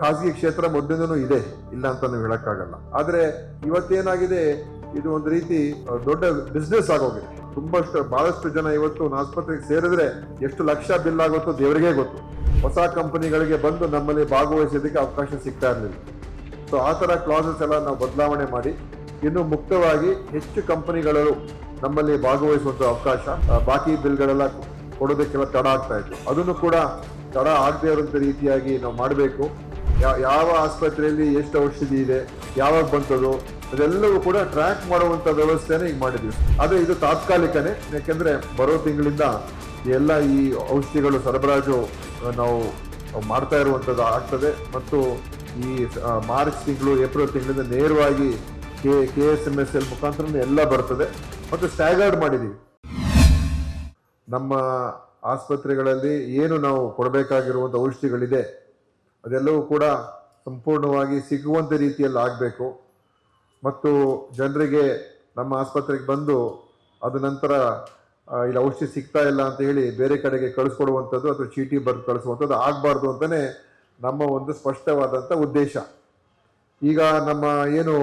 ಖಾಸಗಿ ಕ್ಷೇತ್ರ ಮೊದಲಿಂದನೂ ಇದೆ, ಇಲ್ಲ ಅಂತ ನಾವು ಹೇಳೋಕ್ಕಾಗಲ್ಲ. ಆದರೆ ಇವತ್ತೇನಾಗಿದೆ, ಇದು ಒಂದು ರೀತಿ ದೊಡ್ಡ ಬಿಸ್ನೆಸ್ ಆಗೋಗಿದೆ. ತುಂಬಷ್ಟು, ಬಹಳಷ್ಟು ಜನ ಇವತ್ತು ಆಸ್ಪತ್ರೆಗೆ ಸೇರಿದ್ರೆ ಎಷ್ಟು ಲಕ್ಷ ಬಿಲ್ ಆಗುತ್ತೋ ದೇವರಿಗೆ ಗೊತ್ತು. ಹೊಸ ಕಂಪನಿಗಳಿಗೆ ಬಂದು ನಮ್ಮಲ್ಲಿ ಭಾಗವಹಿಸೋದಕ್ಕೆ ಅವಕಾಶ ಸಿಗ್ತಾ ಇರಲಿಲ್ಲ. ಸೊ ಆ ಥರ ಕ್ಲಾಸಸ್ ಎಲ್ಲ ನಾವು ಬದಲಾವಣೆ ಮಾಡಿ, ಇನ್ನು ಮುಕ್ತವಾಗಿ ಹೆಚ್ಚು ಕಂಪನಿಗಳು ನಮ್ಮಲ್ಲಿ ಭಾಗವಹಿಸುವಂಥ ಅವಕಾಶ ಬಾಕಿ ಬಿಲ್ಗಳೆಲ್ಲ ಕೊಡೋದಕ್ಕೆಲ್ಲ ತಡ ಆಗ್ತಾ ಇತ್ತು. ಅದನ್ನು ಕೂಡ ತಡ ಆಗದೇ ಇರುವಂಥ ರೀತಿಯಾಗಿ ನಾವು ಮಾಡಬೇಕು. ಯಾವ ಆಸ್ಪತ್ರೆಯಲ್ಲಿ ಎಷ್ಟು ಔಷಧಿ ಇದೆ, ಯಾವಾಗ ಬಂತದು, ಅದೆಲ್ಲವೂ ಕೂಡ ಟ್ರ್ಯಾಕ್ ಮಾಡುವಂತ ವ್ಯವಸ್ಥೆನೇ ಈಗ ಮಾಡಿದ್ವಿ. ಆದ್ರೆ ಇದು ತಾತ್ಕಾಲಿಕನೇ, ಯಾಕೆಂದ್ರೆ ಬರೋ ತಿಂಗಳಿಂದ ಎಲ್ಲ ಈ ಔಷಧಿಗಳು ಸರಬರಾಜು ನಾವು ಮಾಡ್ತಾ ಇರುವಂಥದ್ದು ಆಗ್ತದೆ. ಮತ್ತು ಈ ಮಾರ್ಚ್ ತಿಂಗಳು, ಏಪ್ರಿಲ್ ತಿಂಗಳಿಂದ ನೇರವಾಗಿ K K S M S L ಮುಖಾಂತರ ಎಲ್ಲ ಬರ್ತದೆ. ಮತ್ತು ಸ್ಟ್ಯಾಗರ್ಡ್ ಮಾಡಿದ್ದೀವಿ ನಮ್ಮ ಆಸ್ಪತ್ರೆಗಳಲ್ಲಿ ಏನು ನಾವು ಕೊಡಬೇಕಾಗಿರುವಂಥ ಔಷಧಿಗಳಿದೆ ಅದೆಲ್ಲವೂ ಕೂಡ ಸಂಪೂರ್ಣವಾಗಿ ಸಿಗುವಂಥ ರೀತಿಯಲ್ಲಿ ಆಗಬೇಕು. ಮತ್ತು ಜನರಿಗೆ ನಮ್ಮ ಆಸ್ಪತ್ರೆಗೆ ಬಂದು ಅದ ನಂತರ ಇಲ್ಲಿ ಔಷಧಿ ಸಿಗ್ತಾ ಇಲ್ಲ ಅಂತ ಹೇಳಿ ಬೇರೆ ಕಡೆಗೆ ಕಳಿಸ್ಕೊಡುವಂಥದ್ದು ಅಥವಾ ಚೀಟಿ ಬರೆದು ಕಳಿಸುವಂಥದ್ದು ಆಗಬಾರ್ದು ಅಂತಲೇ ನಮ್ಮ ಒಂದು ಸ್ಪಷ್ಟವಾದಂಥ ಉದ್ದೇಶ. ಈಗ ನಮ್ಮ ಏನು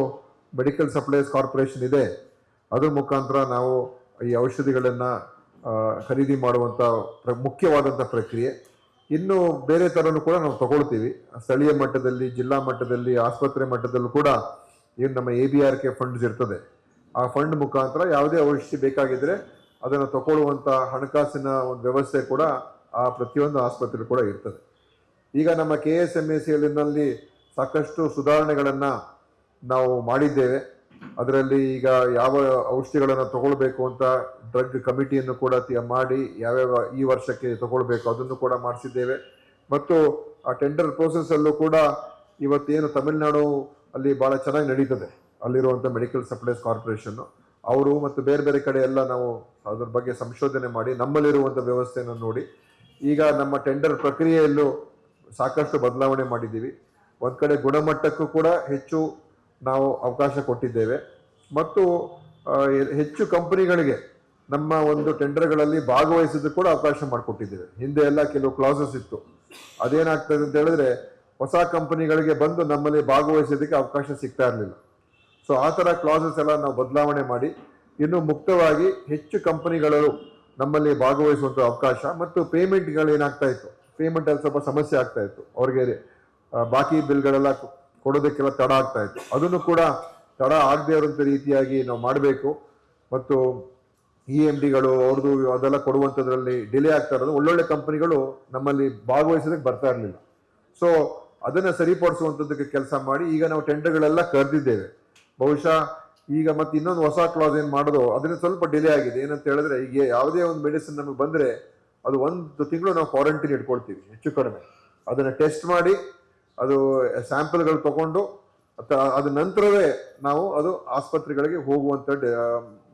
ಮೆಡಿಕಲ್ ಸಪ್ಲೈಸ್ ಕಾರ್ಪೊರೇಷನ್ ಇದೆ, ಅದರ ಮುಖಾಂತರ ನಾವು ಈ ಔಷಧಿಗಳನ್ನು ಖರೀದಿ ಮಾಡುವಂಥ ಮುಖ್ಯವಾದಂಥ ಪ್ರಕ್ರಿಯೆ. ಇನ್ನು ಬೇರೆ ಥರನೂ ಕೂಡ ನಾವು ತಗೊಳ್ತೀವಿ. ಸ್ಥಳೀಯ ಮಟ್ಟದಲ್ಲಿ, ಜಿಲ್ಲಾ ಮಟ್ಟದಲ್ಲಿ, ಆಸ್ಪತ್ರೆ ಮಟ್ಟದಲ್ಲೂ ಕೂಡ ಏನು ನಮ್ಮ A B R K funds ಇರ್ತದೆ. ಆ ಫಂಡ್ ಮುಖಾಂತರ ಯಾವುದೇ ಔಷಧಿ ಬೇಕಾಗಿದ್ರೆ ಅದನ್ನು ತಗೊಳ್ಳುವಂಥ ಹಣಕಾಸಿನ ಒಂದು ವ್ಯವಸ್ಥೆ ಕೂಡ ಆ ಪ್ರತಿಯೊಂದು ಆಸ್ಪತ್ರೆ ಕೂಡ ಇರ್ತದೆ. ಈಗ ನಮ್ಮ ಕೆ ಎಸ್ ಎಂ ಎಸ್ ಎಲ್ನಲ್ಲಿ ಸಾಕಷ್ಟು ಸುಧಾರಣೆಗಳನ್ನು ನಾವು ಮಾಡಿದ್ದೇವೆ. ಅದರಲ್ಲಿ ಈಗ ಯಾವ ಔಷಧಿಗಳನ್ನು ತಗೊಳ್ಬೇಕು ಅಂತ ಡ್ರಗ್ ಕಮಿಟಿಯನ್ನು ಕೂಡ ಮಾಡಿ ಯಾವ್ಯಾವ ಈ ವರ್ಷಕ್ಕೆ ತಗೊಳ್ಬೇಕು ಅದನ್ನು ಕೂಡ ಮಾಡಿಸಿದ್ದೇವೆ. ಮತ್ತು ಆ ಟೆಂಡರ್ ಪ್ರೋಸೆಸ್ ಅಲ್ಲೂ ಕೂಡ ಇವತ್ತೇನು ತಮಿಳುನಾಡು ಅಲ್ಲಿ ಬಹಳ ಚೆನ್ನಾಗಿ ನಡೀತದೆ. ಅಲ್ಲಿರುವಂಥ ಮೆಡಿಕಲ್ ಸಪ್ಲೈಸ್ ಕಾರ್ಪೊರೇಷನ್ ಅವರು ಮತ್ತು ಬೇರೆ ಬೇರೆ ಕಡೆ ಎಲ್ಲ ನಾವು ಅದ್ರ ಬಗ್ಗೆ ಸಂಶೋಧನೆ ಮಾಡಿ ನಮ್ಮಲ್ಲಿರುವಂಥ ವ್ಯವಸ್ಥೆಯನ್ನು ನೋಡಿ. ಈಗ ನಮ್ಮ ಟೆಂಡರ್ ಪ್ರಕ್ರಿಯೆಯಲ್ಲೂ ಸಾಕಷ್ಟು ಬದಲಾವಣೆ ಮಾಡಿದ್ದೀವಿ. ಒಂದು ಕಡೆ ಗುಣಮಟ್ಟಕ್ಕೂ ಕೂಡ ಹೆಚ್ಚು ನಾವು ಅವಕಾಶ ಕೊಟ್ಟಿದ್ದೇವೆ. ಮತ್ತು ಹೆಚ್ಚು ಕಂಪನಿಗಳಿಗೆ ನಮ್ಮ ಒಂದು ಟೆಂಡರ್ಗಳಲ್ಲಿ ಭಾಗವಹಿಸಿದ್ದು ಕೂಡ ಅವಕಾಶ ಮಾಡಿಕೊಟ್ಟಿದ್ದೇವೆ. ಹಿಂದೆ ಎಲ್ಲ ಕೆಲವು ಕ್ಲಾಸಸ್ ಇತ್ತು. ಅದೇನಾಗ್ತದೆ ಅಂತ ಹೇಳಿದ್ರೆ, ಹೊಸ ಕಂಪನಿಗಳಿಗೆ ಬಂದು ನಮ್ಮಲ್ಲಿ ಭಾಗವಹಿಸೋದಕ್ಕೆ ಅವಕಾಶ ಸಿಗ್ತಾ ಇರಲಿಲ್ಲ. ಸೊ ಆ ಥರ ಕ್ಲಾಸಸ್ ಎಲ್ಲ ನಾವು ಬದಲಾವಣೆ ಮಾಡಿ, ಇನ್ನು ಮುಕ್ತವಾಗಿ ಹೆಚ್ಚು ಕಂಪನಿಗಳು ನಮ್ಮಲ್ಲಿ ಭಾಗವಹಿಸುವಂಥ ಅವಕಾಶ ಮತ್ತು ಪೇಮೆಂಟ್ಗಳು ಏನಾಗ್ತಾ ಇತ್ತು. ಪೇಮೆಂಟ್ ಅಲ್ಲಿ ಸ್ವಲ್ಪ ಸಮಸ್ಯೆ ಆಗ್ತಾ ಇತ್ತು. ಅವ್ರಿಗೆ ಬಾಕಿ ಬಿಲ್ಗಳೆಲ್ಲ ಕೊಡೋದಕ್ಕೆಲ್ಲ ತಡ ಆಗ್ತಾ ಇತ್ತು. ಅದನ್ನು ಕೂಡ ತಡ ಆಗದೆ ಇರುವಂಥ ರೀತಿಯಾಗಿ ನಾವು ಮಾಡಬೇಕು. ಮತ್ತು ಇ ಎಂ ಡಿಗಳು ಅವ್ರದ್ದು ಅದೆಲ್ಲ ಕೊಡುವಂಥದ್ರಲ್ಲಿ ಡಿಲೇ ಆಗ್ತಾ ಇರೋದು. ಒಳ್ಳೊಳ್ಳೆ ಕಂಪನಿಗಳು ನಮ್ಮಲ್ಲಿ ಭಾಗವಹಿಸೋದಕ್ಕೆ ಬರ್ತಾ ಇರಲಿಲ್ಲ. ಸೊ ಅದನ್ನು ಸರಿಪಡಿಸುವಂಥದ್ದಕ್ಕೆ ಕೆಲಸ ಮಾಡಿ ಈಗ ನಾವು ಟೆಂಡರ್ಗಳೆಲ್ಲ ಕರೆದಿದ್ದೇವೆ. ಬಹುಶಃ ಈಗ ಮತ್ತೆ ಇನ್ನೊಂದು ಹೊಸ ಕ್ಲಾಸ್ ಏನು ಮಾಡೋದು, ಅದನ್ನ ಸ್ವಲ್ಪ ಡಿಲೇ ಆಗಿದೆ. ಏನಂತ ಹೇಳಿದ್ರೆ, ಈಗ ಯಾವುದೇ ಒಂದು ಮೆಡಿಸಿನ್ ನಮಗೆ ಬಂದರೆ ಅದು ಒಂದು ತಿಂಗಳು ನಾವು ಕ್ವಾರಂಟೈನ್ ಇಟ್ಕೊಳ್ತೀವಿ, ಹೆಚ್ಚು ಕಡಿಮೆ. ಅದನ್ನು ಟೆಸ್ಟ್ ಮಾಡಿ ಅದು ಸ್ಯಾಂಪಲ್ಗಳು ತಗೊಂಡು ಅದ ನಂತರವೇ ನಾವು ಅದು ಆಸ್ಪತ್ರೆಗಳಿಗೆ ಹೋಗುವಂಥ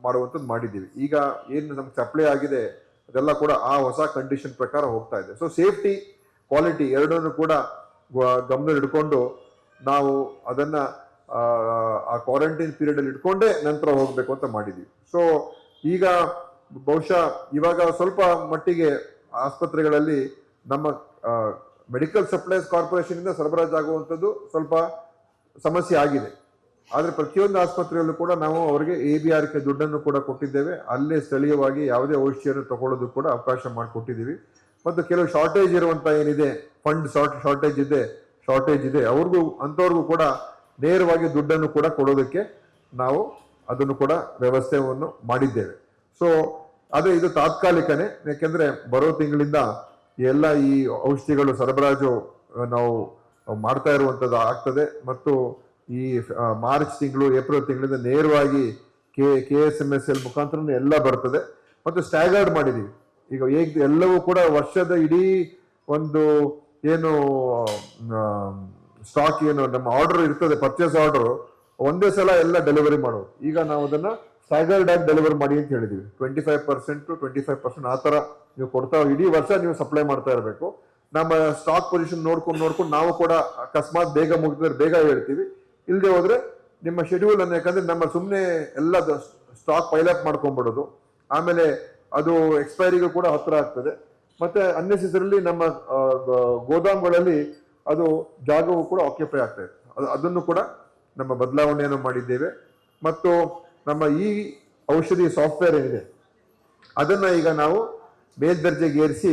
ಮಾಡುವಂಥದ್ದು ಮಾಡಿದ್ದೀವಿ. ಈಗ ಏನು ನಮ್ಗೆ ಸಪ್ಲೈ ಆಗಿದೆ ಅದೆಲ್ಲ ಕೂಡ ಆ ಹೊಸ ಕಂಡೀಷನ್ ಪ್ರಕಾರ ಹೋಗ್ತಾ ಇದೆ. ಸೊ ಸೇಫ್ಟಿ ಕ್ವಾಲಿಟಿ ಎರಡನ್ನೂ ಕೂಡ ಗಮನ ಇಟ್ಕೊಂಡು ನಾವು ಅದನ್ನ ಆ, ಕ್ವಾರಂಟೈನ್ ಪೀರಿಯಡ್ ಅಲ್ಲಿ ಇಟ್ಕೊಂಡೇ ನಂತರ ಹೋಗ್ಬೇಕು ಅಂತ ಮಾಡಿದೀವಿ ಸೊ ಈಗ ಬಹುಶಃ ಇವಾಗ ಸ್ವಲ್ಪ ಮಟ್ಟಿಗೆ ಆಸ್ಪತ್ರೆಗಳಲ್ಲಿ ನಮ್ಮ ಮೆಡಿಕಲ್ ಸಪ್ಲೈಸ್ ಕಾರ್ಪೊರೇಷನ್ ಇಂದ ಸರಬರಾಜಾಗುವಂಥದ್ದು ಸ್ವಲ್ಪ ಸಮಸ್ಯೆ ಆಗಿದೆ. ಆದರೆ ಪ್ರತಿಯೊಂದು ಆಸ್ಪತ್ರೆಯಲ್ಲೂ ಕೂಡ ನಾವು ಅವರಿಗೆ ಎ ಬಿ ಆರ್ ಕೆ ದುಡ್ಡನ್ನು ಕೂಡ ಕೊಟ್ಟಿದ್ದೇವೆ. ಅಲ್ಲೇ ಸ್ಥಳೀಯವಾಗಿ ಯಾವುದೇ ಔಷಧಿಯನ್ನು ತಗೊಳ್ಳೋದು ಕೂಡ ಅವಕಾಶ ಮಾಡಿಕೊಟ್ಟಿದ್ದೀವಿ. ಮತ್ತು ಕೆಲವು ಶಾರ್ಟೇಜ್ ಇರುವಂತ ಏನಿದೆ ಫಂಡ್ ಶಾರ್ಟ್ ಶಾರ್ಟೇಜ್ ಇದೆ ಶಾರ್ಟೇಜ್ ಇದೆ, ಅವ್ರಿಗೂ, ಅಂಥವ್ರಿಗೂ ಕೂಡ ನೇರವಾಗಿ ದುಡ್ಡನ್ನು ಕೂಡ ಕೊಡೋದಕ್ಕೆ ನಾವು ಅದನ್ನು ಕೂಡ ವ್ಯವಸ್ಥೆಯನ್ನು ಮಾಡಿದ್ದೇವೆ. ಸೊ ಅದೇ ಇದು ತಾತ್ಕಾಲಿಕನೇ. ಯಾಕೆಂದ್ರೆ ಬರೋ ತಿಂಗಳಿಂದ ಎಲ್ಲ ಈ ಔಷಧಿಗಳು ಸರಬರಾಜು ನಾವು ಮಾಡ್ತಾ ಇರುವಂಥದ್ದು ಆಗ್ತದೆ. ಮತ್ತು ಈ ಮಾರ್ಚ್ ತಿಂಗಳು, ಏಪ್ರಿಲ್ ತಿಂಗಳಿಂದ ನೇರವಾಗಿ K K S M S L ಮುಖಾಂತರ ಎಲ್ಲ ಬರ್ತದೆ. ಮತ್ತು ಸ್ಟ್ಯಾಗರ್ಡ್ ಮಾಡಿದ್ದೀವಿ ಈಗ ಹೇಗ್, ಎಲ್ಲವೂ ಕೂಡ ವರ್ಷದ ಇಡೀ ಒಂದು ಏನು ಸ್ಟಾಕ್ ಏನು, ನಮ್ಮ ಆರ್ಡರ್ ಇರ್ತದೆ ಪರ್ಚೇಸ್ ಆರ್ಡರ್ ಒಂದೇ ಸಲ ಎಲ್ಲ ಡೆಲಿವರಿ ಮಾಡೋದು. ಈಗ ನಾವು ಅದನ್ನ ಸ್ಟ್ಯಾಗರ್ಡ್ ಆಗಿ ಡೆಲಿವರಿ ಮಾಡಿ ಅಂತ ಹೇಳಿದೀವಿ. Twenty five percent twenty five percent ಆ ಥರ ನೀವು ಕೊಡ್ತಾ ಇಡೀ ವರ್ಷ ನೀವು ಸಪ್ಲೈ ಮಾಡ್ತಾ ಇರಬೇಕು. ನಮ್ಮ ಸ್ಟಾಕ್ ಪೊಸಿಷನ್ ನೋಡ್ಕೊಂಡು ನೋಡ್ಕೊಂಡು ನಾವು ಕೂಡ ಅಕಸ್ಮಾತ್ ಬೇಗ ಮುಗಿದ್ರೆ ಬೇಗ ಹೇಳ್ತೀವಿ. ಇಲ್ಲದೆ ಹೋದ್ರೆ ನಿಮ್ಮ ಶೆಡ್ಯೂಲ್ ಅನ್ನು ಯಾಕಂದ್ರೆ ನಮ್ಮ ಸುಮ್ಮನೆ ಎಲ್ಲ ಸ್ಟಾಕ್ ಪೈಲಪ್ ಮಾಡ್ಕೊಂಡ್ಬಿಡೋದು. ಆಮೇಲೆ ಅದು ಎಕ್ಸ್ಪೈರಿಗೂ ಕೂಡ ಹತ್ರ ಆಗ್ತದೆ. ಮತ್ತೆ ಅನ್ನೆಸೆಸರಿಲಿ ನಮ್ಮ ಗೋದಾಮ್ಗಳಲ್ಲಿ ಅದು ಜಾಗವು ಕೂಡ ಆಕ್ಯುಪೈ ಆಗ್ತಾ ಇದೆ. ಅದು, ಅದನ್ನು ಕೂಡ ನಮ್ಮ ಬದಲಾವಣೆಯನ್ನು ಮಾಡಿದ್ದೇವೆ. ಮತ್ತು ನಮ್ಮ ಈ ಔಷಧಿ ಸಾಫ್ಟ್ವೇರ್ ಏನಿದೆ, ಅದನ್ನ ಈಗ ನಾವು ಮೇಲ್ದರ್ಜೆಗೆ ಏರಿಸಿ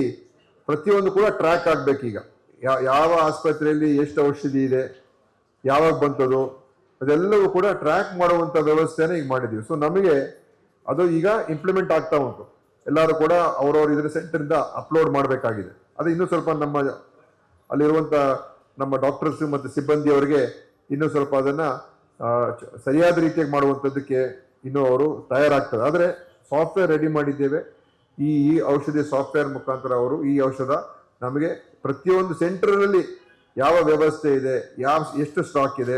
ಪ್ರತಿಯೊಂದು ಕೂಡ ಟ್ರ್ಯಾಕ್ ಆಗಬೇಕೀಗ ಯಾವ ಆಸ್ಪತ್ರೆಯಲ್ಲಿ ಎಷ್ಟು ಔಷಧಿ ಇದೆ, ಯಾವಾಗ ಬಂತದು, ಅದೆಲ್ಲವೂ ಕೂಡ ಟ್ರ್ಯಾಕ್ ಮಾಡುವಂಥ ವ್ಯವಸ್ಥೆನ ಈಗ ಮಾಡಿದ್ದೀವಿ. ಸೊ ನಮಗೆ ಅದು ಈಗ ಇಂಪ್ಲಿಮೆಂಟ್ ಆಗ್ತಾ ಉಂಟು. ಎಲ್ಲರೂ ಕೂಡ ಅವರವ್ರ ಇದರ ಸೆಂಟರಿಂದ ಅಪ್ಲೋಡ್ ಮಾಡಬೇಕಾಗಿದೆ. ಅದು ಇನ್ನೂ ಸ್ವಲ್ಪ ನಮ್ಮ ಅಲ್ಲಿರುವಂಥ ನಮ್ಮ ಡಾಕ್ಟರ್ಸ್ ಮತ್ತು ಸಿಬ್ಬಂದಿಯವರಿಗೆ ಇನ್ನೂ ಸ್ವಲ್ಪ ಅದನ್ನು ಸರಿಯಾದ ರೀತಿಯಾಗಿ ಮಾಡುವಂಥದ್ದಕ್ಕೆ ಇನ್ನೂ ಅವರು ತಯಾರಾಗ್ತದೆ. ಆದರೆ ಸಾಫ್ಟ್ವೇರ್ ರೆಡಿ ಮಾಡಿದ್ದೇವೆ. ಈ ಈ ಔಷಧಿ ಸಾಫ್ಟ್ವೇರ್ ಮುಖಾಂತರ ಅವರು ಈ ಔಷಧ ನಮಗೆ ಪ್ರತಿಯೊಂದು ಸೆಂಟರ್ನಲ್ಲಿ ಯಾವ ವ್ಯವಸ್ಥೆ ಇದೆ, ಯಾವ ಎಷ್ಟು ಸ್ಟಾಕ್ ಇದೆ,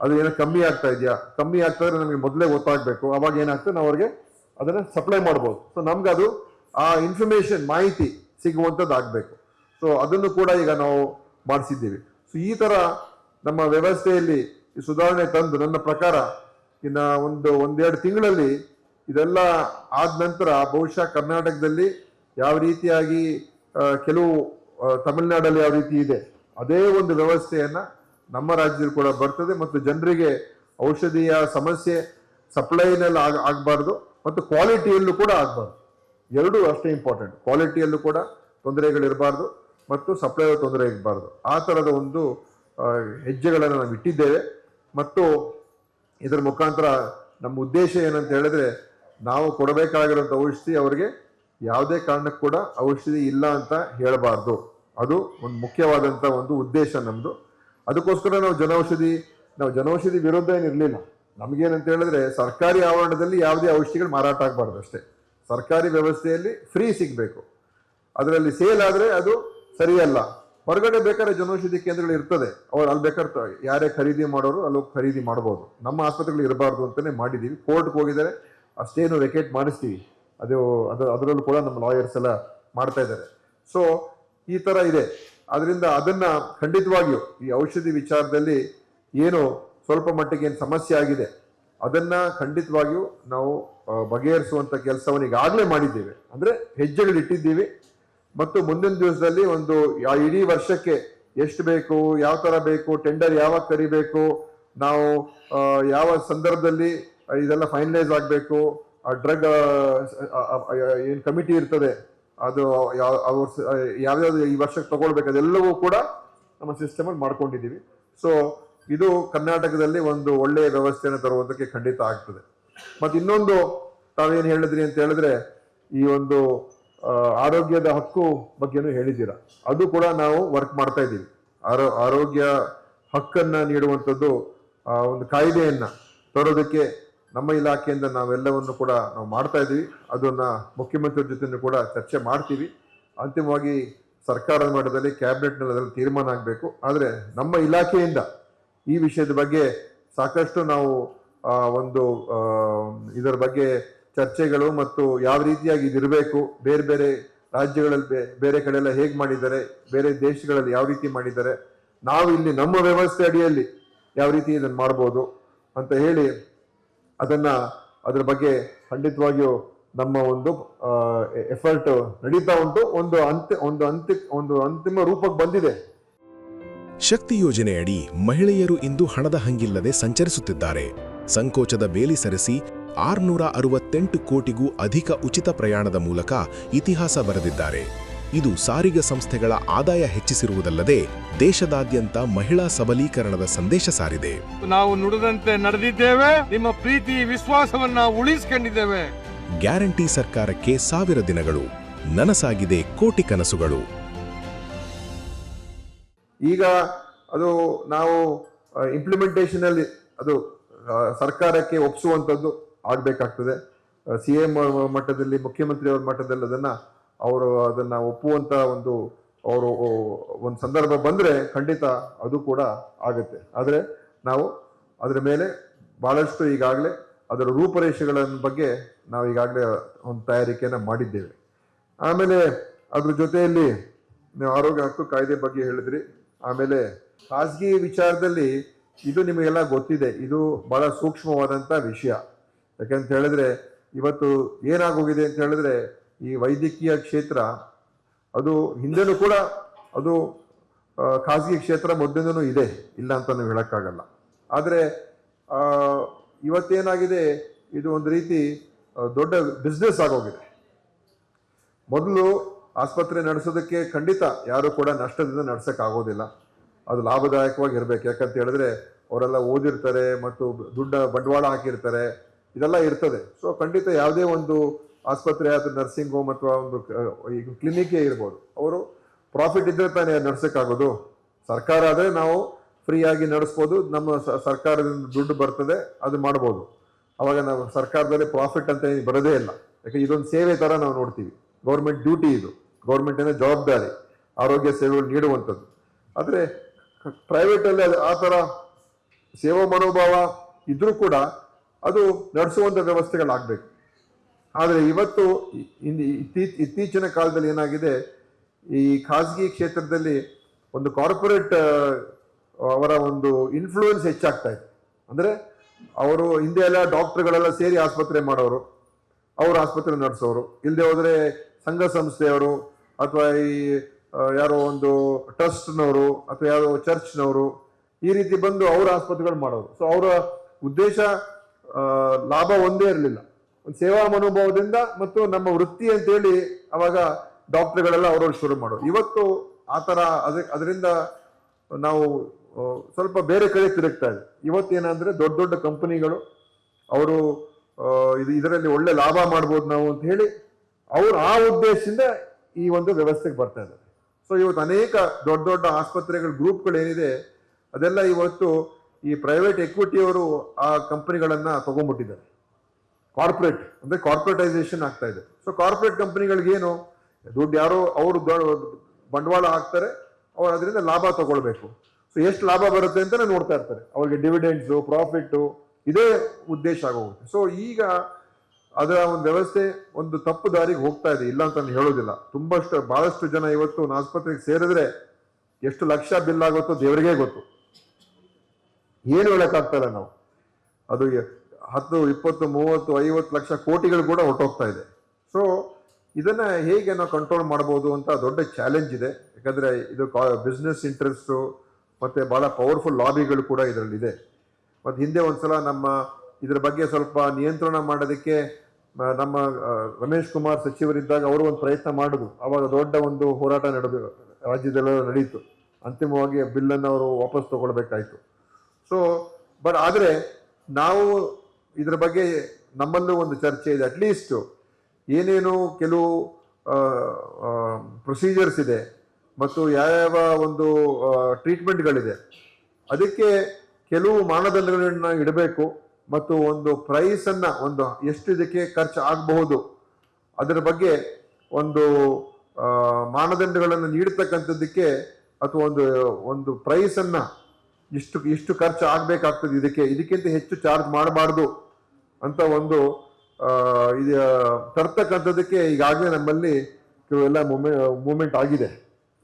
ಅದು ಏನೋ ಕಮ್ಮಿ ಆಗ್ತಾ ಇದೆಯಾ? ಕಮ್ಮಿ ಆಗ್ತಾ ಇದ್ರೆ ನಮಗೆ ಮೊದಲೇ ಗೊತ್ತಾಗಬೇಕು. ಅವಾಗ ಏನಾಗ್ತದೆ? ನಾವು ಅವ್ರಿಗೆ ಅದನ್ನು ಸಪ್ಲೈ ಮಾಡ್ಬೋದು. ಸೊ ನಮ್ಗೆ ಅದು ಆ ಇನ್ಫಾರ್ಮೇಷನ್ ಮಾಹಿತಿ ಸಿಗುವಂಥದ್ದು ಆಗಬೇಕು. ಸೊ ಅದನ್ನು ಕೂಡ ಈಗ ನಾವು ಮಾಡಿಸಿದ್ದೀವಿ. ಸೊ ಈ ಥರ ನಮ್ಮ ವ್ಯವಸ್ಥೆಯಲ್ಲಿ ಸುಧಾರಣೆ ತಂದು ನನ್ನ ಪ್ರಕಾರ ಇನ್ನು ಒಂದು, ಒಂದೆರಡು ತಿಂಗಳಲ್ಲಿ ಇದೆಲ್ಲ ಆದ ನಂತರ ಬಹುಶಃ ಕರ್ನಾಟಕದಲ್ಲಿ ಯಾವ ರೀತಿಯಾಗಿ ಕೆಲವು ತಮಿಳುನಾಡಲ್ಲಿ ಯಾವ ರೀತಿ ಇದೆ, ಅದೇ ಒಂದು ವ್ಯವಸ್ಥೆಯನ್ನ ನಮ್ಮ ರಾಜ್ಯದಲ್ಲಿ ಕೂಡ ಬರ್ತದೆ ಮತ್ತು ಜನರಿಗೆ ಔಷಧಿಯ ಸಮಸ್ಯೆ ಸಪ್ಲೈನಲ್ಲಿ ಆಗ, ಆಗಬಾರ್ದು ಮತ್ತು ಕ್ವಾಲಿಟಿಯಲ್ಲೂ ಕೂಡ ಆಗಬಾರ್ದು. ಎರಡೂ ಅಷ್ಟೇ ಇಂಪಾರ್ಟೆಂಟ್ ಕ್ವಾಲಿಟಿಯಲ್ಲೂ ಕೂಡ ತೊಂದರೆಗಳಿರಬಾರ್ದು ಮತ್ತು ಸಪ್ಲೈ ತೊಂದರೆ ಇರಬಾರ್ದು. ಆ ಥರದ ಒಂದು ಹೆಜ್ಜೆಗಳನ್ನು ನಾವು ಇಟ್ಟಿದ್ದೇವೆ ಮತ್ತು ಇದರ ಮುಖಾಂತರ ನಮ್ಮ ಉದ್ದೇಶ ಏನಂತ ಹೇಳಿದ್ರೆ ನಾವು ಕೊಡಬೇಕಾಗಿರುವಂಥ ಔಷಧಿ ಅವರಿಗೆ ಯಾವುದೇ ಕಾರಣಕ್ಕೂ ಕೂಡ ಔಷಧಿ ಇಲ್ಲ ಅಂತ ಹೇಳಬಾರ್ದು. ಅದು ಒಂದು ಮುಖ್ಯವಾದಂಥ ಒಂದು ಉದ್ದೇಶ ನಮ್ಮದು ಅದಕ್ಕೋಸ್ಕರ ನಾವು ಜನೌಷಧಿ ನಾವು ಜನೌಷಧಿ ವಿರುದ್ಧ ಏನಿರಲಿಲ್ಲ ನಮಗೇನಂತ ಹೇಳಿದ್ರೆ ಸರ್ಕಾರಿ ಆವರಣದಲ್ಲಿ ಯಾವುದೇ ಔಷಧಿಗಳು ಮಾರಾಟ ಆಗಬಾರ್ದು ಅಷ್ಟೇ. ಸರ್ಕಾರಿ ವ್ಯವಸ್ಥೆಯಲ್ಲಿ ಫ್ರೀ ಸಿಗಬೇಕು. ಅದರಲ್ಲಿ ಸೇಲ್ ಆದರೆ ಅದು ಸರಿಯಲ್ಲ. ಹೊರಗಡೆ ಬೇಕಾದ್ರೆ ಜನೌಷಧಿ ಕೇಂದ್ರಗಳು ಇರ್ತದೆ. ಅವ್ರು ಅಲ್ಲಿ ಬೇಕಾದ್ರೆ ಯಾರೇ ಖರೀದಿ ಮಾಡೋರು ಅಲ್ಲಿ ಖರೀದಿ ಮಾಡ್ಬೋದು. ನಮ್ಮ ಆಸ್ಪತ್ರೆಗಳು ಇರಬಾರ್ದು ಅಂತಲೇ ಮಾಡಿದ್ದೀವಿ. ಕೋರ್ಟ್ಗೆ ಹೋಗಿದ್ದಾರೆ. ಅಷ್ಟೇನು ವೆಕೇಟ್ ಮಾಡಿಸ್ತೀವಿ. ಅದು ಅದು, ಅದರಲ್ಲೂ ಕೂಡ ನಮ್ಮ ಲಾಯರ್ಸ್ ಎಲ್ಲ ಮಾಡ್ತಾ ಇದ್ದಾರೆ. ಸೊ ಈ ಥರ ಇದೆ. ಅದರಿಂದ ಅದನ್ನು ಖಂಡಿತವಾಗಿಯೂ ಈ ಔಷಧಿ ವಿಚಾರದಲ್ಲಿ ಏನು ಸ್ವಲ್ಪ ಮಟ್ಟಿಗೆ ಏನು ಸಮಸ್ಯೆ ಆಗಿದೆ, ಅದನ್ನು ಖಂಡಿತವಾಗಿಯೂ ನಾವು ಬಗೆಹರಿಸುವಂಥ ಕೆಲಸವನ್ನು ಈಗಾಗಲೇ ಮಾಡಿದ್ದೇವೆ. ಅಂದರೆ ಹೆಜ್ಜೆಗಳು ಇಟ್ಟಿದ್ದೀವಿ. ಮತ್ತು ಮುಂದಿನ ದಿವಸದಲ್ಲಿ ಒಂದು ಇಡೀ ವರ್ಷಕ್ಕೆ ಎಷ್ಟು ಬೇಕು, ಯಾವ ಥರ ಬೇಕು ಟೆಂಡರ್ ಯಾವಾಗ ಕರಿಬೇಕು, ನಾವು ಯಾವ ಸಂದರ್ಭದಲ್ಲಿ ಇದೆಲ್ಲ ಫೈನಲೈಸ್ ಆಗಬೇಕು. ಆ ಡ್ರಗ್ ಏನು ಕಮಿಟಿ ಇರ್ತದೆ, ಅದು ಯಾವ ಅವ್ರ ಈ ವರ್ಷಕ್ಕೆ ತಗೊಳ್ಬೇಕು, ಅದೆಲ್ಲವೂ ಕೂಡ ನಮ್ಮ ಸಿಸ್ಟಮ್ ಅಲ್ಲಿ ಮಾಡ್ಕೊಂಡಿದ್ದೀವಿ. ಸೊ ಇದು ಕರ್ನಾಟಕದಲ್ಲಿ ಒಂದು ಒಳ್ಳೆಯ ವ್ಯವಸ್ಥೆಯನ್ನು ತರುವುದಕ್ಕೆ ಖಂಡಿತ ಆಗ್ತದೆ. ಮತ್ತೆ ಇನ್ನೊಂದು ತಾವೇನು ಹೇಳಿದ್ರಿ ಅಂತ ಹೇಳಿದ್ರೆ, ಈ ಒಂದು ಆರೋಗ್ಯದ ಹಕ್ಕು ಬಗ್ಗೆನೂ ಹೇಳಿದ್ದೀರಾ. ಅದು ಕೂಡ ನಾವು ವರ್ಕ್ ಮಾಡ್ತಾ ಇದ್ದೀವಿ. ಆರೋ, ಆರೋಗ್ಯ ಹಕ್ಕನ್ನ ನೀಡುವಂಥದ್ದು ಒಂದು ಕಾಯ್ದೆಯನ್ನ ತರೋದಕ್ಕೆ ನಮ್ಮ ಇಲಾಖೆಯಿಂದ ನಾವೆಲ್ಲವನ್ನು ಕೂಡ ನಾವು ಮಾಡ್ತಾ ಇದ್ದೀವಿ. ಅದನ್ನು ಮುಖ್ಯಮಂತ್ರಿ ಜೊತೆ ಕೂಡ ಚರ್ಚೆ ಮಾಡ್ತೀವಿ. ಅಂತಿಮವಾಗಿ ಸರ್ಕಾರದ ಮಟ್ಟದಲ್ಲಿ ಕ್ಯಾಬಿನೆಟ್ನಲ್ಲಿ ಅದರಲ್ಲಿ ತೀರ್ಮಾನ ಆಗಬೇಕು. ಆದರೆ ನಮ್ಮ ಇಲಾಖೆಯಿಂದ ಈ ವಿಷಯದ ಬಗ್ಗೆ ಸಾಕಷ್ಟು ನಾವು ಒಂದು ಇದರ ಬಗ್ಗೆ ಚರ್ಚೆಗಳು ಮತ್ತು ಯಾವ ರೀತಿಯಾಗಿ ಇದಿರಬೇಕು, ಬೇರೆ ಬೇರೆ ರಾಜ್ಯಗಳಲ್ಲಿ ಬೇರೆ ಕಡೆ ಎಲ್ಲ ಹೇಗೆ ಮಾಡಿದ್ದಾರೆ, ಬೇರೆ ದೇಶಗಳಲ್ಲಿ ಯಾವ ರೀತಿ ಮಾಡಿದ್ದಾರೆ, ನಾವು ಇಲ್ಲಿ ನಮ್ಮ ವ್ಯವಸ್ಥೆ ಅಡಿಯಲ್ಲಿ ಯಾವ ರೀತಿ ಇದನ್ನು ಮಾಡ್ಬೋದು ಅಂತ ಹೇಳಿ ಅದನ್ನ ಅದರ ಬಗ್ಗೆ ಖಂಡಿತವಾಗಿಯೂ ನಮ್ಮ ಒಂದು ಎಫರ್ಟ್ ನಡೀತಾ ಉಂಟು. ಒಂದು ಅಂತ್ಯ ಒಂದು ಅಂತ್ಯ, ಒಂದು ಅಂತಿಮ ರೂಪಕ್ಕೆ ಬಂದಿದೆ. ಶಕ್ತಿ ಯೋಜನೆಯಡಿ ಮಹಿಳೆಯರು ಇಂದು ಹಣದ ಹಂಗಿಲ್ಲದೆ ಸಂಚರಿಸುತ್ತಿದ್ದಾರೆ. ಸಂಕೋಚದ ಬೇಲಿ ಸರಿಸಿ ಆರ್ನೂರ ಅರವತ್ತೆಂಟು ಕೋಟಿಗೂ ಅಧಿಕ ಉಚಿತ ಪ್ರಯಾಣದ ಮೂಲಕ ಇತಿಹಾಸ ಬರೆದಿದ್ದಾರೆ. ಇದು ಸಾರಿಗೆ ಸಂಸ್ಥೆಗಳ ಆದಾಯ ಹೆಚ್ಚಿಸಿರುವುದಲ್ಲದೆ ದೇಶದಾದ್ಯಂತ ಮಹಿಳಾ ಸಬಲೀಕರಣದ ಸಂದೇಶ ಸಾರಿದೆ. ನಾವು ನುಡಿದಂತೆ ನಡೆದಿದ್ದೇವೆ ನಿಮ್ಮ ಪ್ರೀತಿ ವಿಶ್ವಾಸವನ್ನ ಉಳಿಸಿಕೊಂಡಿದ್ದೇವೆ. ಗ್ಯಾರಂಟಿ ಸರ್ಕಾರಕ್ಕೆ ಸಾವಿರ ದಿನಗಳು ನನಸಾಗಿದೆ ಕೋಟಿ ಕನಸುಗಳು. ಈಗ ಅದು ನಾವು ಇಂಪ್ಲಿಮೆಂಟೇಷನ್ ಅಲ್ಲಿ ಅದು ಸರ್ಕಾರಕ್ಕೆ ಒಪ್ಪಿಸುವಂಥದ್ದು ಆಗ್ಬೇಕಾಗ್ತದೆ. ಸಿ ಎಂ ಮಟ್ಟದಲ್ಲಿ ಮುಖ್ಯಮಂತ್ರಿ ಅವರ ಮಟ್ಟದಲ್ಲಿ ಅದನ್ನ ಅವರು ಅದನ್ನ ಒಪ್ಪುವಂತ ಒಂದು, ಅವರು ಒಂದು ಸಂದರ್ಭ ಬಂದ್ರೆ ಖಂಡಿತ ಅದು ಕೂಡ ಆಗುತ್ತೆ. ಆದರೆ ನಾವು ಅದರ ಮೇಲೆ ಬಹಳಷ್ಟು ಈಗಾಗಲೇ ಅದರ ರೂಪರೇಷೆಗಳ ಬಗ್ಗೆ ನಾವು ಈಗಾಗಲೇ ಒಂದು ತಯಾರಿಕೆಯನ್ನು ಮಾಡಿದ್ದೇವೆ. ಆಮೇಲೆ ಅದ್ರ ಜೊತೆಯಲ್ಲಿ ನೀವು ಆರೋಗ್ಯ ಹಕ್ಕು ಕಾಯ್ದೆ ಬಗ್ಗೆ ಹೇಳಿದ್ರಿ. ಆಮೇಲೆ ಖಾಸಗಿ ವಿಚಾರದಲ್ಲಿ ಇದು ನಿಮಗೆಲ್ಲ ಗೊತ್ತಿದೆ. ಇದು ಬಹಳ ಸೂಕ್ಷ್ಮವಾದಂಥ ವಿಷಯ. ಯಾಕೆಂತ ಹೇಳಿದ್ರೆ ಇವತ್ತು ಏನಾಗೋಗಿದೆ ಅಂತ ಹೇಳಿದ್ರೆ ಈ ವೈದ್ಯಕೀಯ ಕ್ಷೇತ್ರ, ಅದು ಹಿಂದೆನೂ ಕೂಡ ಅದು ಖಾಸಗಿ ಕ್ಷೇತ್ರ ಮೊದಲಿಂದನೂ ಇದೆ, ಇಲ್ಲ ಅಂತ ನಾವು ಹೇಳೋಕ್ಕಾಗಲ್ಲ. ಆದರೆ ಇವತ್ತೇನಾಗಿದೆ, ಇದು ಒಂದು ರೀತಿ ದೊಡ್ಡ ಬಿಸ್ನೆಸ್ ಆಗೋಗಿದೆ. ಮೊದಲು ಆಸ್ಪತ್ರೆ ನಡೆಸೋದಕ್ಕೆ ಖಂಡಿತ ಯಾರು ಕೂಡ ನಷ್ಟದಿಂದ ನಡೆಸೋಕ್ಕಾಗೋದಿಲ್ಲ ಅದು ಲಾಭದಾಯಕವಾಗಿ ಇರಬೇಕು. ಯಾಕಂತ ಹೇಳಿದ್ರೆ, ಅವರೆಲ್ಲ ಓದಿರ್ತಾರೆ ಮತ್ತು ದುಡ್ಡ ಬಂಡವಾಳ ಹಾಕಿರ್ತಾರೆ. ಇದೆಲ್ಲ ಇರ್ತದೆ. ಸೊ ಖಂಡಿತ ಯಾವುದೇ ಒಂದು ಆಸ್ಪತ್ರೆ ಅಥವಾ ನರ್ಸಿಂಗ್ ಹೋಮ್ ಅಥವಾ ಒಂದು ಈಗ ಕ್ಲಿನಿಕ್ಕೇ ಇರ್ಬೋದು. ಅವರು ಪ್ರಾಫಿಟ್ ಇದ್ರೆ ತಾನೇ ನಡೆಸೋಕ್ಕಾಗೋದು. ಸರ್ಕಾರ ಆದರೆ ನಾವು ಫ್ರೀಯಾಗಿ ನಡೆಸ್ಬೋದು. ನಮ್ಮ ಸರ್ಕಾರದಿಂದ ದುಡ್ಡು ಬರ್ತದೆ, ಅದು ಮಾಡ್ಬೋದು. ಅವಾಗ ನಾವು ಸರ್ಕಾರದಲ್ಲಿ ಪ್ರಾಫಿಟ್ ಅಂತ ಬರೋದೇ ಇಲ್ಲ. ಯಾಕೆ, ಇದೊಂದು ಸೇವೆ ತರ ನಾವು ನೋಡ್ತೀವಿ. ಗೌರ್ಮೆಂಟ್ ಡ್ಯೂಟಿ ಇದು. ಗೌರ್ಮೆಂಟಿನ ಜವಾಬ್ದಾರಿ, ಆರೋಗ್ಯ ಸೇವೆಗಳು ನೀಡುವಂಥದ್ದು. ಆದರೆ, ಪ್ರೈವೇಟಲ್ಲಿ ಅದು ಆ ಥರ ಸೇವಾ ಮನೋಭಾವ ಇದ್ರೂ ಕೂಡ ಅದು ನಡೆಸುವಂಥ ವ್ಯವಸ್ಥೆಗಳಾಗಬೇಕು. ಆದರೆ ಇವತ್ತು ಇತ್ತೀಚಿನ ಕಾಲದಲ್ಲಿ ಏನಾಗಿದೆ, ಈ ಖಾಸಗಿ ಕ್ಷೇತ್ರದಲ್ಲಿ ಒಂದು ಕಾರ್ಪೊರೇಟ್ ಅವರ ಒಂದು ಇನ್ಫ್ಲೂಯೆನ್ಸ್ ಹೆಚ್ಚಾಗ್ತಾ ಇದೆ. ಅಂದರೆ ಅವರು ಹಿಂದೆ ಎಲ್ಲ ಡಾಕ್ಟ್ರುಗಳೆಲ್ಲ ಸೇರಿ ಆಸ್ಪತ್ರೆ ಮಾಡೋರು, ಅವರು ಆಸ್ಪತ್ರೆ ನಡೆಸೋರು. ಇಲ್ಲದೆ ಹೋದರೆ ಸಂಘ ಸಂಸ್ಥೆಯವರು, ಅಥವಾ ಈ ಯಾರೋ ಒಂದು ಟ್ರಸ್ಟ್ನವರು, ಅಥವಾ ಯಾರೋ ಚರ್ಚ್ನವರು, ಈ ರೀತಿ ಬಂದು ಅವರ ಆಸ್ಪತ್ರೆಗಳು ಮಾಡೋರು. ಸೊ ಅವರ ಉದ್ದೇಶ ಲಾಭ ಒಂದೇ ಇರಲಿಲ್ಲ. ಒಂದು ಸೇವಾ ಮನೋಭಾವದಿಂದ ಮತ್ತು ನಮ್ಮ ವೃತ್ತಿ ಅಂತೇಳಿ ಅವಾಗ ಡಾಕ್ಟರ್ಗಳೆಲ್ಲ ಅವರವ್ರು ಶುರು ಮಾಡೋರು. ಇವತ್ತು ಆ ಥರ ಅದ, ಅದರಿಂದ ನಾವು ಸ್ವಲ್ಪ ಬೇರೆ ಕಡೆ ತಿರುಗ್ತಾ ಇದೆ. ಇವತ್ತೇನಂದ್ರೆ ದೊಡ್ಡ ದೊಡ್ಡ ಕಂಪನಿಗಳು ಅವರು ಇದು ಇದರಲ್ಲಿ ಒಳ್ಳೆ ಲಾಭ ಮಾಡ್ಬೋದು ನಾವು ಅಂತ ಹೇಳಿ ಅವ್ರು ಆ ಉದ್ದೇಶದಿಂದ ಈ ಒಂದು ವ್ಯವಸ್ಥೆಗೆ ಬರ್ತಾ ಇದ್ದಾರೆ. ಸೊ ಇವತ್ತು ಅನೇಕ ದೊಡ್ಡ ದೊಡ್ಡ ಆಸ್ಪತ್ರೆಗಳ ಗ್ರೂಪ್ಗಳು ಏನಿದೆ ಅದೆಲ್ಲ ಇವತ್ತು ಈ ಪ್ರೈವೇಟ್ ಎಕ್ವಿಟಿಯವರು ಆ ಕಂಪನಿಗಳನ್ನ ತಗೊಂಡ್ಬಿಟ್ಟಿದ್ದಾರೆ. ಕಾರ್ಪೊರೇಟ್ ಅಂದ್ರೆ ಕಾರ್ಪೊರೇಟೈಸೇಷನ್ ಆಗ್ತಾ ಇದೆ. ಸೊ ಕಾರ್ಪೊರೇಟ್ ಕಂಪನಿಗಳಿಗೇನು ದುಡ್ಡು ಯಾರೋ ಅವರು ಬಂಡವಾಳ ಹಾಕ್ತಾರೆ, ಅವ್ರು ಅದರಿಂದ ಲಾಭ ತಗೊಳ್ಬೇಕು. ಸೊ ಎಷ್ಟು ಲಾಭ ಬರುತ್ತೆ ಅಂತ ನೋಡ್ತಾ ಇರ್ತಾರೆ. ಅವ್ರಿಗೆ ಡಿವಿಡೆಂಡ್ಸು ಪ್ರಾಫಿಟ್ಟು ಇದೇ ಉದ್ದೇಶ ಆಗೋಗುತ್ತೆ. ಸೊ ಈಗ ಅದರ ಒಂದು ವ್ಯವಸ್ಥೆ, ಒಂದು ತಪ್ಪು ದಾರಿಗೆ ಹೋಗ್ತಾ ಇದೆ. ಇಲ್ಲ ಅಂತ ಹೇಳೋದಿಲ್ಲ. ತುಂಬಷ್ಟು, ಬಹಳಷ್ಟು ಜನ ಇವತ್ತು ಆಸ್ಪತ್ರೆಗೆ ಸೇರಿದ್ರೆ ಎಷ್ಟು ಲಕ್ಷ ಬಿಲ್ ಆಗುತ್ತೋ ದೇವರಿಗೇ ಗೊತ್ತು. ಏನು ಹೇಳೋಕ್ಕಾಗ್ತಾ ಇಲ್ಲ ನಾವು. ಅದು ಹತ್ತು, ಇಪ್ಪತ್ತು, ಮೂವತ್ತು, ಐವತ್ತು ಲಕ್ಷ ಕೋಟಿಗಳು ಕೂಡ ಹೊರಟೋಗ್ತಾ ಇದೆ. ಸೊ ಇದನ್ನ ಹೇಗೆ ನಾವು ಕಂಟ್ರೋಲ್ ಮಾಡ್ಬೋದು ಅಂತ ದೊಡ್ಡ ಚಾಲೆಂಜ್ ಇದೆ. ಯಾಕಂದ್ರೆ ಇದು ಬಿಸ್ನೆಸ್ ಇಂಟ್ರೆಸ್ಟು ಮತ್ತೆ ಬಹಳ ಪವರ್ಫುಲ್ ಲಾಬಿಗಳು ಕೂಡ ಇದರಲ್ಲಿದೆ. ಮತ್ತು ಹಿಂದೆ ಒಂದ್ಸಲ ನಮ್ಮ ಇದ್ರ ಬಗ್ಗೆ ಸ್ವಲ್ಪ ನಿಯಂತ್ರಣ ಮಾಡೋದಕ್ಕೆ ನಮ್ಮ ರಮೇಶ್ ಕುಮಾರ್ ಸಚಿವರಿದ್ದಾಗ ಅವರು ಒಂದು ಪ್ರಯತ್ನ ಮಾಡಿದ್ರು. ಅವಾಗ ದೊಡ್ಡ ಒಂದು ಹೋರಾಟ ನಡೆದು ರಾಜ್ಯದಲ್ಲೆಲ್ಲ ನಡೀತು. ಅಂತಿಮವಾಗಿ ಬಿಲ್ಲನ್ನು ಅವರು ವಾಪಸ್ ತಗೊಳ್ಬೇಕಾಯ್ತು. ಸೊ ಬಟ್ ಆದರೆ ನಾವು ಇದ್ರ ಬಗ್ಗೆ ನಮ್ಮಲ್ಲೂ ಒಂದು ಚರ್ಚೆ ಇದೆ. ಅಟ್ಲೀಸ್ಟ್ ಏನೇನು ಕೆಲವು ಪ್ರೊಸೀಜರ್ಸ್ ಇದೆ ಮತ್ತು ಯಾವ್ಯಾವ ಒಂದು ಟ್ರೀಟ್ಮೆಂಟ್ಗಳಿದೆ ಅದಕ್ಕೆ ಕೆಲವು ಮಾನದಂಡಗಳನ್ನು ಇಡಬೇಕು ಮತ್ತು ಒಂದು ಪ್ರೈಸನ್ನು ಒಂದು ಎಷ್ಟು ಇದಕ್ಕೆ ಖರ್ಚು ಆಗಬಹುದು, ಅದರ ಬಗ್ಗೆ ಒಂದು ಮಾನದಂಡಗಳನ್ನು ನೀಡ್ತಕ್ಕಂಥದ್ದಕ್ಕೆ ಅಥವಾ ಒಂದು ಒಂದು ಪ್ರೈಸನ್ನು ಇಷ್ಟು ಇಷ್ಟು ಖರ್ಚು ಆಗಬೇಕಾಗ್ತದೆ ಇದಕ್ಕೆ. ಇದಕ್ಕಿಂತ ಹೆಚ್ಚು ಚಾರ್ಜ್ ಮಾಡಬಾರ್ದು. ಅಂತ ಒಂದು ಇದು, ತರ್ತಕ್ಕಂಥದ್ದಕ್ಕೆ ಈಗಾಗಲೇ ನಮ್ಮಲ್ಲಿ ಕೆಲವೆಲ್ಲ ಮೂಮೆ, ಮೂಮೆಂಟ್ ಆಗಿದೆ.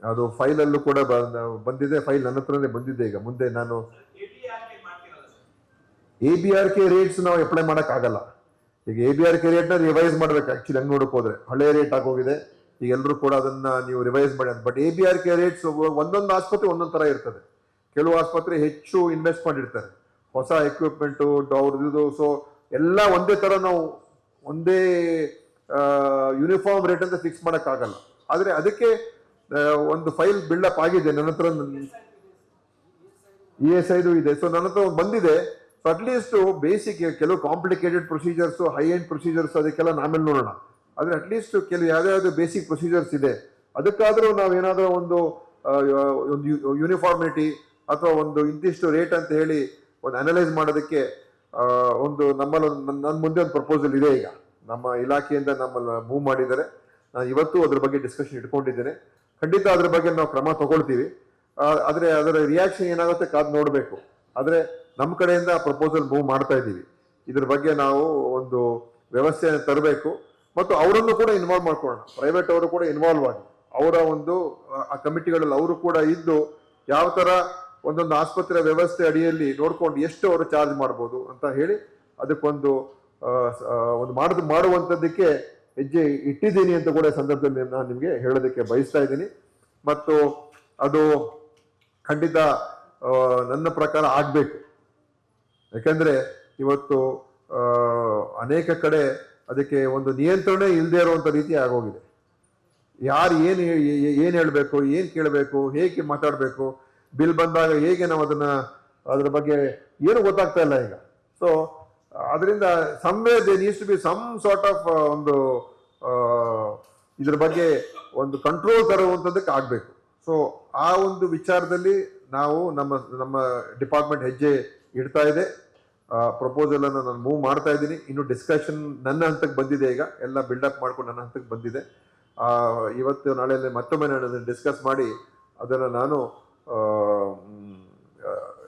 ಅದು ಫೈಲಲ್ಲೂ ಕೂಡ ಬಂದಿದೆ, ಫೈಲ್ ನನ್ನ ಹತ್ರನೇ ಬಂದಿದೆ ಈಗ. ಮುಂದೆ ನಾನು A B R K rates ನಾವು ಅಪ್ಲೈ ಮಾಡೋಕ್ಕಾಗಲ್ಲ. ಈಗ ಎ ಬಿ ಆರ್ ಕೆ ರೇಟ್ನ ರಿವೈಸ್ ಮಾಡಬೇಕು ಆ್ಯಕ್ಚುಲಿ ಹಂಗೆ ನೋಡಕ್ಕೆ ಹೋದರೆ. ಹಳೆ ರೇಟ್ ಆಗೋಗಿದೆ. ಈಗ ಎಲ್ಲರೂ ಕೂಡ ಅದನ್ನು ನೀವು ರಿವೈಸ್ ಮಾಡಿ but A B R K rates ಒಂದೊಂದು ಆಸ್ಪತ್ರೆ ಒಂದೊಂದು ಥರ ಇರ್ತದೆ. ಕೆಲವು ಆಸ್ಪತ್ರೆ ಹೆಚ್ಚು ಇನ್ವೆಸ್ಟ್ ಮಾಡಿರ್ತಾರೆ. ಹೊಸ ಎಕ್ವಿಪ್ಮೆಂಟು ಅವ್ರದ್ದು ಸೊ ಎಲ್ಲ ಒಂದೇ ತರ ನಾವು ಒಂದೇ ಯೂನಿಫಾರ್ಮ್ ರೇಟ್ ಅಂತ ಫಿಕ್ಸ್ ಆಗಲ್ಲ. ಆದ್ರೆ ಅದಕ್ಕೆ ಒಂದು ಫೈಲ್ ಬಿಲ್ಡಪ್ ಆಗಿದೆ, ನನ್ನ ಹತ್ರ ಇ ಎಸ್ ಐದು ಇದೆ. ಸೊ ನನ್ನ ಹತ್ರ ಬಂದಿದೆ. ಸೊ ಅಟ್ಲೀಸ್ಟ್ ಬೇಸಿಕ್ ಕೆಲವು complicated procedures high end procedures ಅದಕ್ಕೆಲ್ಲ ನಾಮೇಲೆ ನೋಡೋಣ. ಆದ್ರೆ ಅಟ್ಲೀಸ್ಟ್ ಕೆಲವು ಯಾವ್ದಾವ್ದು ಬೇಸಿಕ್ ಪ್ರೊಸೀಜರ್ಸ್ ಇದೆ. ಅದಕ್ಕಾದ್ರೂ ನಾವೇನಾದರೂ ಒಂದು ಒಂದು ಯೂನಿಫಾರ್ಮಿಟಿ ಅಥವಾ ಒಂದು ಇಂತಿಷ್ಟು ರೇಟ್ ಅಂತ ಹೇಳಿ ಒಂದು ಅನಲೈಸ್ ಮಾಡೋದಕ್ಕೆ ಒಂದು ನಮ್ಮಲ್ಲಿ ನನ್ನ ಮುಂದೆ ಒಂದು ಪ್ರಪೋಸಲ್ ಇದೆ ಈಗ. ನಮ್ಮ ಇಲಾಖೆಯಿಂದ ನಮ್ಮಲ್ಲಿ ಮೂವ್ ಮಾಡಿದ್ದಾರೆ. ನಾನು ಇವತ್ತು ಅದ್ರ ಬಗ್ಗೆ ಡಿಸ್ಕಷನ್ ಇಟ್ಕೊಂಡಿದ್ದೇನೆ. ಖಂಡಿತ ಅದ್ರ ಬಗ್ಗೆ ನಾವು ಕ್ರಮ ತಗೊಳ್ತೀವಿ. ಆದರೆ ಅದರ ರಿಯಾಕ್ಷನ್ ಏನಾಗುತ್ತೆ ಕಾದು ನೋಡಬೇಕು. ಆದರೆ ನಮ್ಮ ಕಡೆಯಿಂದ ಪ್ರಪೋಸಲ್ ಮೂವ್ ಮಾಡ್ತಾ ಇದ್ದೀವಿ. ಇದ್ರ ಬಗ್ಗೆ ನಾವು ಒಂದು ವ್ಯವಸ್ಥೆಯನ್ನು ತರಬೇಕು. ಮತ್ತು ಅವರನ್ನು ಕೂಡ ಇನ್ವಾಲ್ವ್ ಮಾಡ್ಕೊಳ್ಳೋಣ. ಪ್ರೈವೇಟ್ ಅವರು ಕೂಡ ಇನ್ವಾಲ್ವ್ ಆಗಿ. ಅವರ ಒಂದು, ಆ- ಕಮಿಟಿಗಳಲ್ಲಿ ಅವರು ಕೂಡ ಇದ್ದು ಯಾವ ತರ ಒಂದೊಂದು ಆಸ್ಪತ್ರೆ ವ್ಯವಸ್ಥೆ ಅಡಿಯಲ್ಲಿ ನೋಡ್ಕೊಂಡು ಎಷ್ಟು ಅವರು ಚಾರ್ಜ್ ಮಾಡ್ಬೋದು ಅಂತ ಹೇಳಿ ಅದಕ್ಕೊಂದು ಒಂದು ಮಾಡ, ಮಾಡುವಂಥದ್ದಕ್ಕೆ ಹೆಜ್ಜೆ ಇಟ್ಟಿದ್ದೀನಿ ಅಂತ ಕೂಡ ಸಂದರ್ಭದಲ್ಲಿ ನಾನು ನಿಮಗೆ ಹೇಳೋದಕ್ಕೆ ಬಯಸ್ತಾ ಇದ್ದೀನಿ. ಮತ್ತು ಅದು ಖಂಡಿತ ನನ್ನ ಪ್ರಕಾರ ಆಗಬೇಕು. ಯಾಕೆಂದರೆ ಇವತ್ತು ಅನೇಕ ಕಡೆ ಅದಕ್ಕೆ ಒಂದು ನಿಯಂತ್ರಣ ಇಲ್ಲದೆ ಇರುವಂಥ ರೀತಿ ಆಗೋಗಿದೆ. ಯಾರು ಏನು ಏನು ಹೇಳಬೇಕು, ಏನು ಕೇಳಬೇಕು, ಹೇಗೆ ಮಾತಾಡಬೇಕು ಬಿಲ್ ಬಂದಾಗ ಹೇಗೆ ನಾವು ಅದನ್ನ, ಅದರ ಬಗ್ಗೆ ಏನು ಗೊತ್ತಾಗ್ತಾ ಇಲ್ಲ ಈಗ. ಸೊ ಅದರಿಂದ some way they needs to be some sort of ಒಂದು ಇದ್ರ ಬಗ್ಗೆ ಒಂದು ಕಂಟ್ರೋಲ್ ತರುವಂಥದ್ದಕ್ಕೆ ಆಗಬೇಕು. ಸೊ ಆ ಒಂದು ವಿಚಾರದಲ್ಲಿ ನಾವು ನಮ್ಮ ನಮ್ಮ ಡಿಪಾರ್ಟ್ಮೆಂಟ್ ಹೆಜ್ಜೆ ಇಡ್ತಾ ಇದೆ. ಪ್ರಪೋಸಲ್ ಅನ್ನು ನಾನು ಮೂವ್ ಮಾಡ್ತಾ ಇದ್ದೀನಿ. ಇನ್ನು ಡಿಸ್ಕಷನ್ ನನ್ನ ಹಂತಕ್ಕೆ ಬಂದಿದೆ ಈಗ. ಎಲ್ಲ ಬಿಲ್ಡಪ್ ಮಾಡ್ಕೊಂಡು ನನ್ನ ಹಂತಕ್ಕೆ ಬಂದಿದೆ. ಇವತ್ತು ನಾಳೆಯಲ್ಲಿ ಮತ್ತೊಮ್ಮೆ ನಾನು ಅದನ್ನು ಡಿಸ್ಕಸ್ ಮಾಡಿ ಅದನ್ನು ನಾನು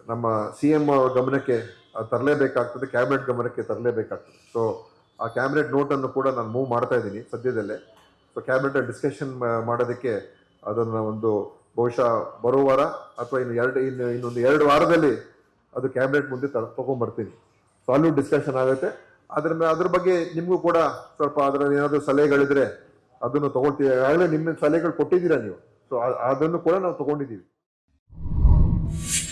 ನಮ್ಮ ಸಿ ಎಂ ಗಮನಕ್ಕೆ ತರಲೇಬೇಕಾಗ್ತದೆ ಕ್ಯಾಬಿನೆಟ್ ಗಮನಕ್ಕೆ ತರಲೇಬೇಕಾಗ್ತದೆ. ಸೊ ಆ ಕ್ಯಾಬಿನೆಟ್ ನೋಟನ್ನು ಕೂಡ ನಾನು ಮೂವ್ ಮಾಡ್ತಾ ಇದ್ದೀನಿ ಸದ್ಯದಲ್ಲೇ. ಸೊ ಕ್ಯಾಬಿನೆಟ್ ಡಿಸ್ಕಷನ್ ಮಾಡೋದಕ್ಕೆ ಅದನ್ನು ಒಂದು ಬಹುಶಃ ಬರೋ ವಾರ ಅಥವಾ ಇನ್ನು ಎರಡು, ಇನ್ನು, ಇನ್ನೊಂದು ಎರಡು ವಾರದಲ್ಲಿ ಅದು ಕ್ಯಾಬಿನೆಟ್ ಮುಂದೆ ತ, ತೊಗೊಂಬರ್ತೀನಿ. ಸೊ ಅಲ್ಲೂ ಡಿಸ್ಕಷನ್ ಆಗುತ್ತೆ. ಅದ್ರ ಅದ್ರ ಬಗ್ಗೆ ನಿಮಗೂ ಕೂಡ ಸ್ವಲ್ಪ ಅದರಲ್ಲಿ ಏನಾದರೂ ಸಲಹೆಗಳಿದ್ರೆ ಅದನ್ನು ತೊಗೊಳ್ತೀವಿ. ಆಗಲೇ ನಿಮ್ಮ ಸಲಹೆಗಳು ಕೊಟ್ಟಿದ್ದೀರಾ ನೀವು? ಸೊ ಅದನ್ನು ಕೂಡ ನಾವು ತಗೊಂಡಿದ್ದೀವಿ.